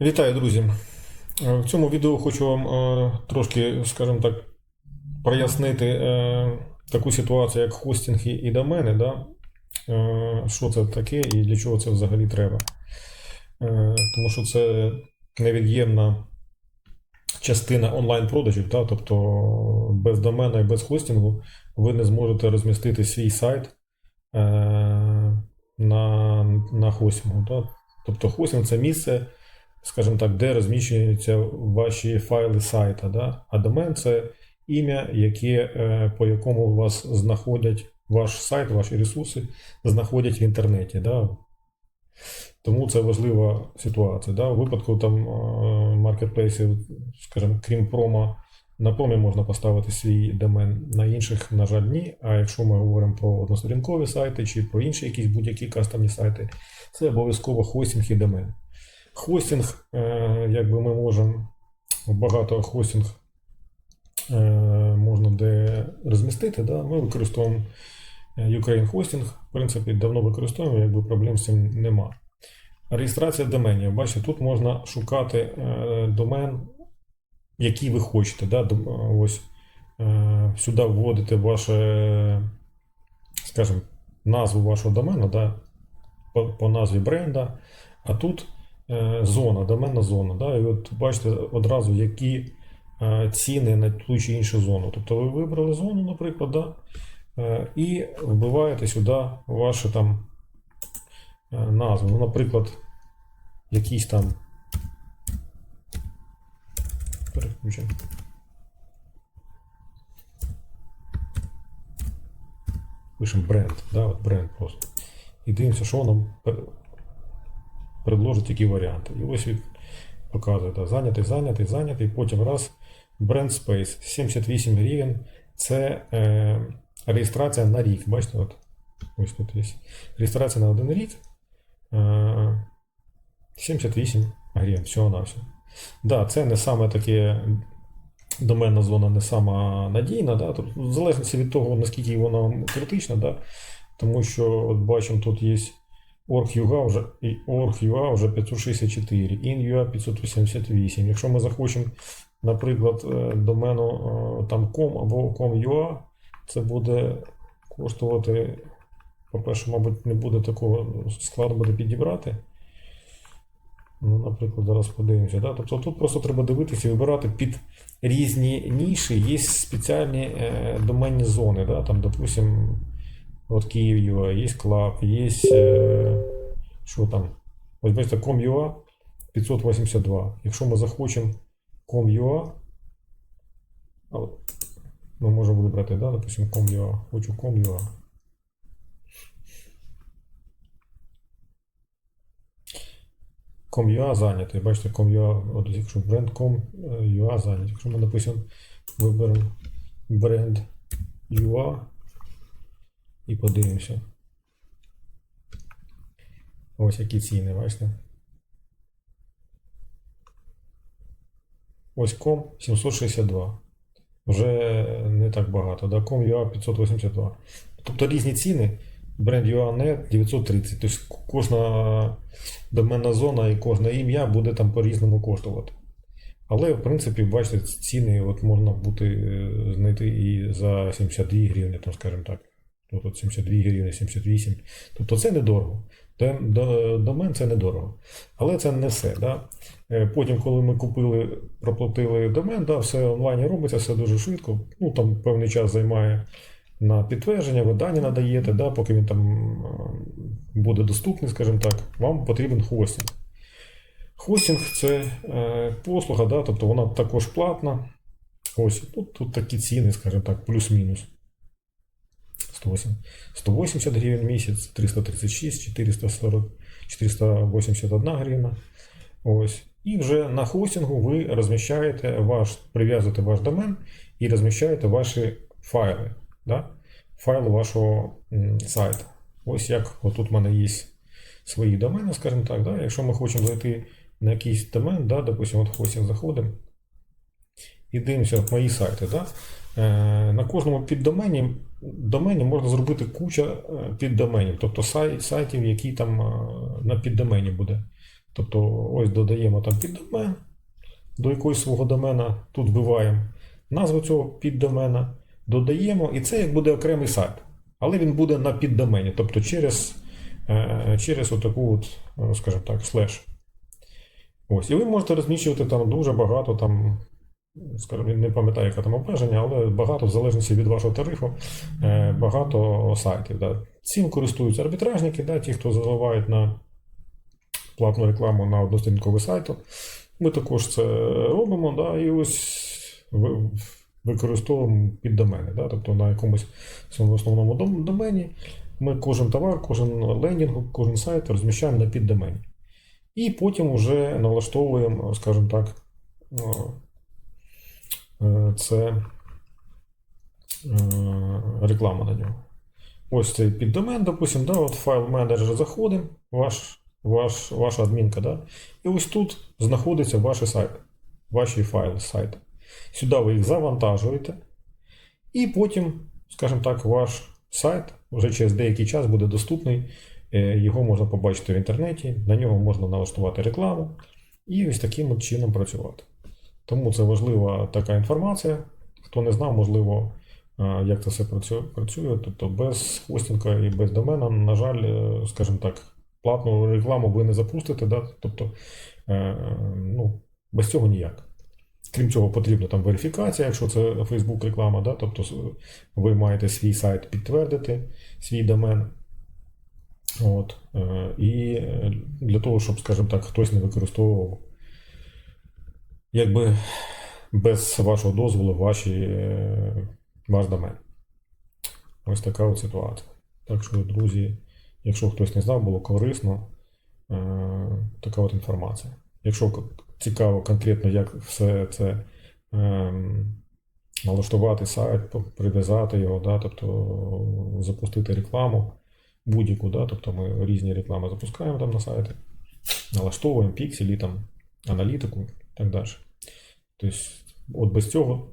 Вітаю, друзі! Е, В цьому відео хочу вам е, трошки, скажімо так, прояснити е, таку ситуацію, як хостинги і домени. Да? Що це таке і для чого це взагалі треба. Тому що це невід'ємна частина онлайн-продажів, да? тобто без домена і без хостингу ви не зможете розмістити свій сайт на, на хостингу. Да? Тобто хостинг це місце скажімо так, де розміщуються ваші файли сайта. Да? А домен це ім'я, яке, е, по якому вас знаходять ваш сайт, ваші ресурси знаходять в інтернеті. Да? Тому це важлива ситуація. Да? У випадку там е, маркетплейсів, скажімо, крім промо, на промі можна поставити свій домен, на інших, на жаль, ні. А якщо ми говоримо про односторінкові сайти чи про інші якісь будь-які кастомні сайти, це обов'язково хостинг і домен. Хостинг, е, якби ми можемо багато хостинг е, можна де розмістити. Да? Ми використовуємо е, Ukraine Hosting, в принципі, давно використовуємо, якби проблем з цим нема. Реєстрація доменів. Бачите, тут можна шукати домен, який ви хочете. Да? Ось сюди вводите ваше, скажімо, назву вашого домену, да? по, по назві бренда, а тут зона, доменна зона. Да? І от бачите одразу, які е, ціни на ту чи іншу зону. Тобто ви вибрали зону, наприклад, да? е, і вбиваєте сюди ваші там е, назви. Ну, наприклад, якісь там. Переключимо. Пишемо бренд, да, от бренд просто. І дивимося, що нам предложить які варіанти. І ось він показує, да, зайнятий, зайнятий, зайнятий, потім раз, бренд Space, 78 гривень. Це е, реєстрація на рік. Бачите, от, ось тут є. Реєстрація на один рік. Е, 78 гривень, всього на все. Да, це не саме таке. Доменна зона не сама надійна, да? в залежності від того, наскільки вона критична, да? тому що от бачимо, тут є Org.ua вже, Org.ua вже 564, In.ua 588. Якщо ми захочемо, наприклад, е, домену е, там com або com.ua, це буде коштувати, по-перше, мабуть, не буде такого складно буде підібрати. Ну, наприклад, зараз подивимося. Да? Тобто тут просто треба дивитися і вибирати під різні ніші, є спеціальні е, доменні зони. Да? Там, допустим, от Київ.ua, є Club, є е, що там? Ось бачите, com.ua 582. Якщо ми захочемо com.ua, ми можемо вибрати, да? допустим, com.ua, хочу com.ua. Com.ua зайнятий. Бачите, Com.ua, от якщо бренд Com.ua зайнятий. Якщо ми напишемо, виберемо бренд UA і подивимося. Ось які ціни, бачите. Ось Com 762. Вже не так багато. Да? Com.ua 582. Тобто різні ціни. Бренд UA.net 930. Тобто кожна доменна зона і кожне ім'я буде там по-різному коштувати. Але, в принципі, бачите, ціни от можна бути е, знайти і за 72 гривні, там, скажімо так. От 72 гривні, 78. Тобто це недорого. Дом- до- Домен це недорого. Але це не все. Да? Е, Потім, коли ми купили, проплатили домен, да, все онлайн робиться, все дуже швидко. Ну, там певний час займає на підтвердження, ви дані надаєте, да, поки він там е, буде доступний, скажімо так, вам потрібен хостинг. Хостинг це е, послуга, да, тобто вона також платна. Ось тут, тут такі ціни, скажімо так, плюс-мінус. 108 180 гривень в місяць, 336, 440, 481 гривна. Ось. І вже на хостингу ви розміщаєте ваш, прив'язуєте ваш домен і розміщаєте ваші файли. Да? Файли вашого сайту. Ось як отут в мене є свої домени, скажімо так. Да? Якщо ми хочемо зайти на якийсь домен, да, допустимо, от хостинг заходимо і дивимося от мої сайти. Да? Е, на кожному піддомені домені можна зробити куча е, піддоменів, тобто сай, сайтів, які там е, на піддомені буде. Тобто, ось додаємо там піддомен до якогось свого домена, тут вбиваємо назву цього піддомена, додаємо, і це як буде окремий сайт. Але він буде на піддомені, тобто через, через отаку, от, скажімо так, слеш. Ось, і ви можете розміщувати там дуже багато, там, скажімо, не пам'ятаю, яке там обмеження, але багато, в залежності від вашого тарифу, е, багато сайтів. Да. Цим користуються арбітражники, да, ті, хто заливають на платну рекламу на одностінковий сайт. Ми також це робимо, да, і ось ви- використовуємо піддомени. Да, тобто на якомусь основному домені ми кожен товар, кожен лендінг, кожен сайт розміщаємо на піддомені. І потім вже налаштовуємо, скажімо так, е, це е, реклама на нього. Ось цей піддомен, допустим, да, от файл менеджер заходимо, ваш, ваш, ваша адмінка, да, і ось тут знаходиться ваші сайти, ваші файли сайту. Сюди ви їх завантажуєте, і потім, скажімо так, ваш сайт вже через деякий час буде доступний. е, Його можна побачити в інтернеті, на нього можна налаштувати рекламу і ось таким чином працювати. Тому це важлива така інформація. Хто не знав, можливо, е, як це все працює. Тобто без хостінга і без домена, на жаль, е, скажімо так, платну рекламу ви не запустите. Да? Тобто, е, ну, без цього ніяк. Крім цього, потрібна там верифікація, якщо це Facebook реклама, да? тобто ви маєте свій сайт підтвердити, свій домен. От, і для того, щоб, скажімо так, хтось не використовував якби без вашого дозволу ваші, е, ваш домен. Ось така от ситуація. Так що, друзі, якщо хтось не знав, було корисно, е, така от інформація. Якщо цікаво конкретно, як все це ем, налаштувати сайт, прив'язати його, да, тобто запустити рекламу будь-яку, да, тобто ми різні реклами запускаємо там на сайті, налаштовуємо пікселі, там, аналітику так далі. Тобто, от без цього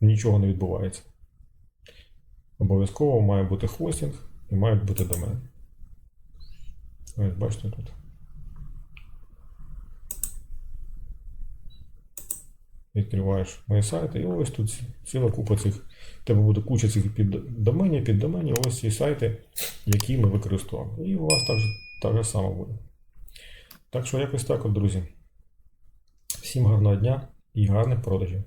нічого не відбувається. Обов'язково має бути хостинг і має бути домен. Ось бачите тут. Відкриваєш мої сайти, і ось тут ціла купа цих. Тебе буде куча цих піддоменів, піддоменів, ось ці сайти, які ми використовуємо. І у вас так, так само буде. Так що якось так от, друзі. Всім гарного дня і гарних продажів.